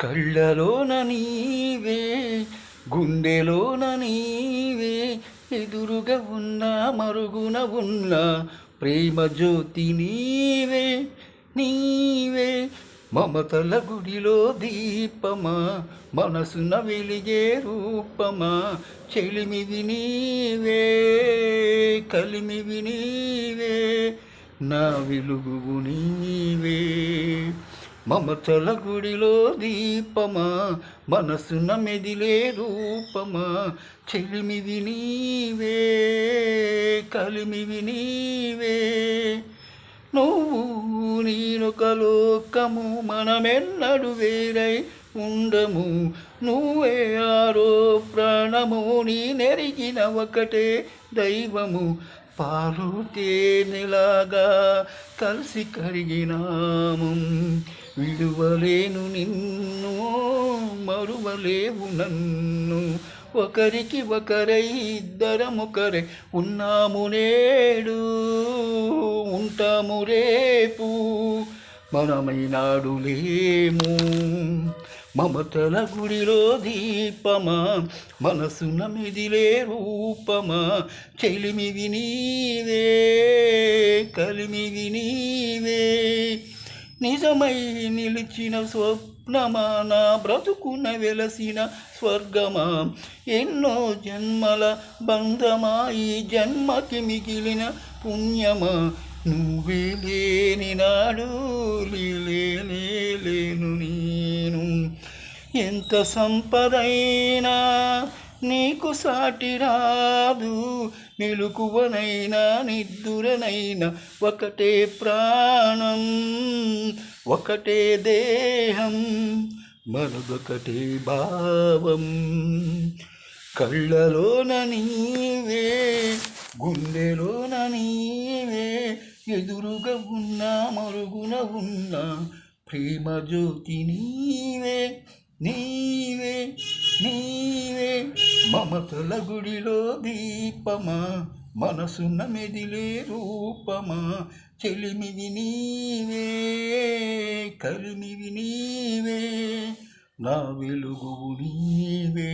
కళ్ళలోన నీవే గుండెలోన నీవే ఎదురుగా ఉన్న మరుగున ఉన్న ప్రేమ జ్యోతి నీవే నీవే. మమతల గుడిలో దీపమా మనసున వెలిగే రూపమా చెలిమివి నీవే కలిమివి నీవే నా వెలుగు నీవే. మమతల గుడిలో దీపమా మనసున మెదిలే రూపమా చెలిమిది నీవే కలిమివి నీవే. నువ్వు నేనొక లోకము మనమెన్నడు వేరై ఉండము. నువ్వే ఆరో ప్రాణము నీ నెరిగిన ఒకటే దైవము. పాలు తేనెలాగా కలిసి కరిగినాము. విడువలేను నిన్ను మరువలేవు నన్ను. ఒకరికి ఒకరై ఇద్దరమొకరై ఉన్నాము నేడు ఉంటాము రేపు మనమైనాడు లేము మమతల గుడిలో దీపమా మనసున మెదిలే రూపమా. చెలిమిది నీవే కలిమిది నీవే నిజమై నిలిచిన స్వప్నమా నా బ్రతుకున వెలసిన స్వర్గమా? ఎన్నో జన్మల బంధమా? ఈ జన్మకి మిగిలిన పుణ్యమా? నువ్వే లేని నాడు లేను నేను. ఎంత సంపదైనా నీకు సాటి రాదు నిలుకువనైనా నిద్దురనైనా ఒకటే ప్రాణం ఒకటే దేహం మరొకటే భావం. కళ్ళలోన నీవే గుండెలోన నీవే ఎదురుగా ఉన్న మరుగున ఉన్న ప్రేమ జ్యోతి నీవే నీవే నీ మమతల గుడిలో దీపమా మనసున్న మెదిలే రూపమా చెలిమిది నీవే కలిమిది నీవే నా వెలుగు నీవే.